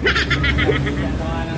Ha ha ha ha ha!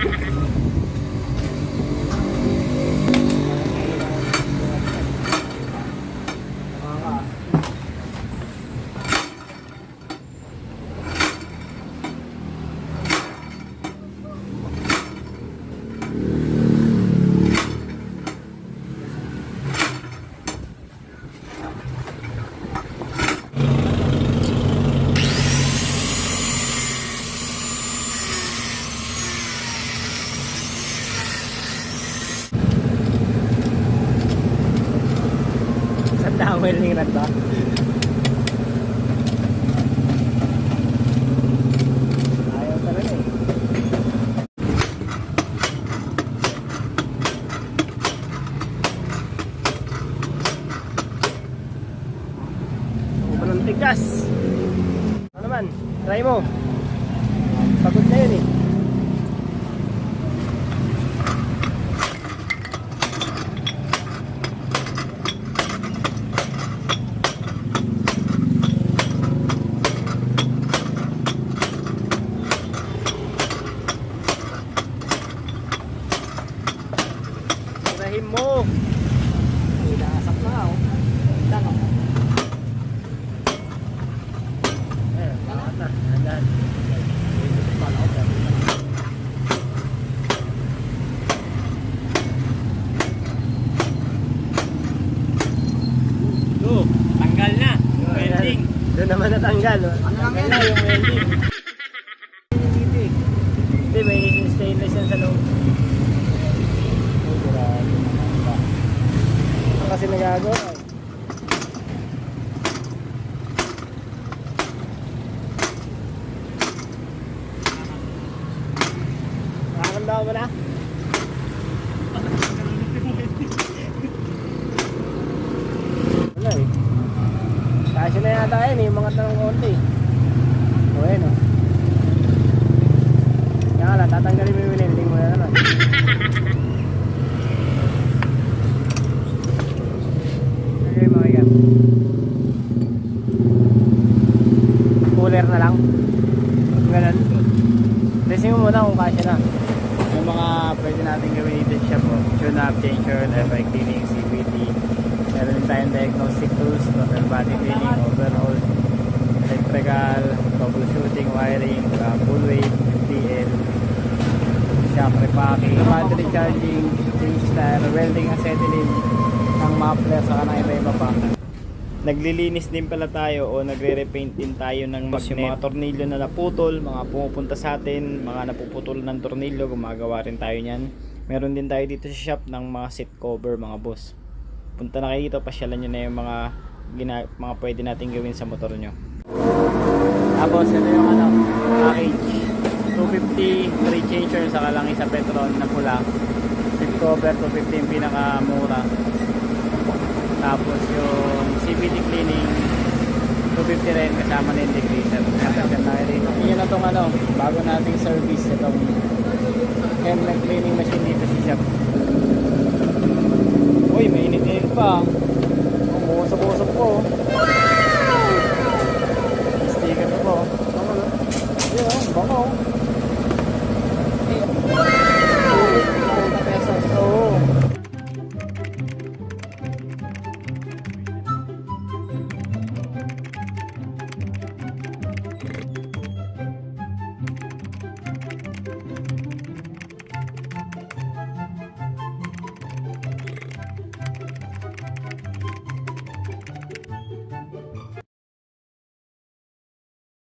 Ha ha ha. Welding rod ba? Ayaw talaga eh. Sobrang tigas. Ano naman? Try mo. Pagod na yun eh. Tirahin mo. Inaasap na ako. Tanong. Eh, lahat na. Andan. Oh, tanggal na. Welding. Doon naman natanggal. oh. Ano lang yan? yung welding. Hindi, may stainless yan sa loob. Ano kasi nagagawa eh. Nakakamdaman mo na? Wala eh. Kasi na yata yun eh, mga tanong konti. O yun o. Kaya nga lang, tatanggalin mo yung winending mo na naman. Okay mga ikan. Cooler na lang. Ganun. Testing mo muna kung kasya na. Yung mga pwede natin gawin dito siya po. Tune up, oil, FI cleaning, CVT. Meron din tayong diagnostic tools, total body cleaning, overhaul, electrical, troubleshooting, wiring, uh, full weight, FTL, shock repacking, battery charging, change tire, welding acetylene, ng muffler, saka ng iba-iba pa. Naglilinis din pala tayo o nagre-repaint din tayo ng magnet. Yung mga tornilyo na naputol, mga pumupunta sa atin, mga napuputol ng tornilyo, gumagawa rin tayo niyan. Meron din tayo dito sa shop ng mga seat cover, mga boss. Punta na kayo dito, pasyalan nyo na yung mga, gina, mga pwede natin gawin sa motor nyo. Tapos ito yung ano, package. 250 free changer saka lang isa Petron na pula. Seat cover 250 yung pinakamura. Tapos yung CVT cleaning 250 rin kasama na yung degreaser. Kasama na rin. Yun na tong ano, bago nating service itong helmet cleaning machine dito sa shop. Uy, mainit-init pa. Umusap-usap po. Sticker na po. Bango, no? Yun, oh,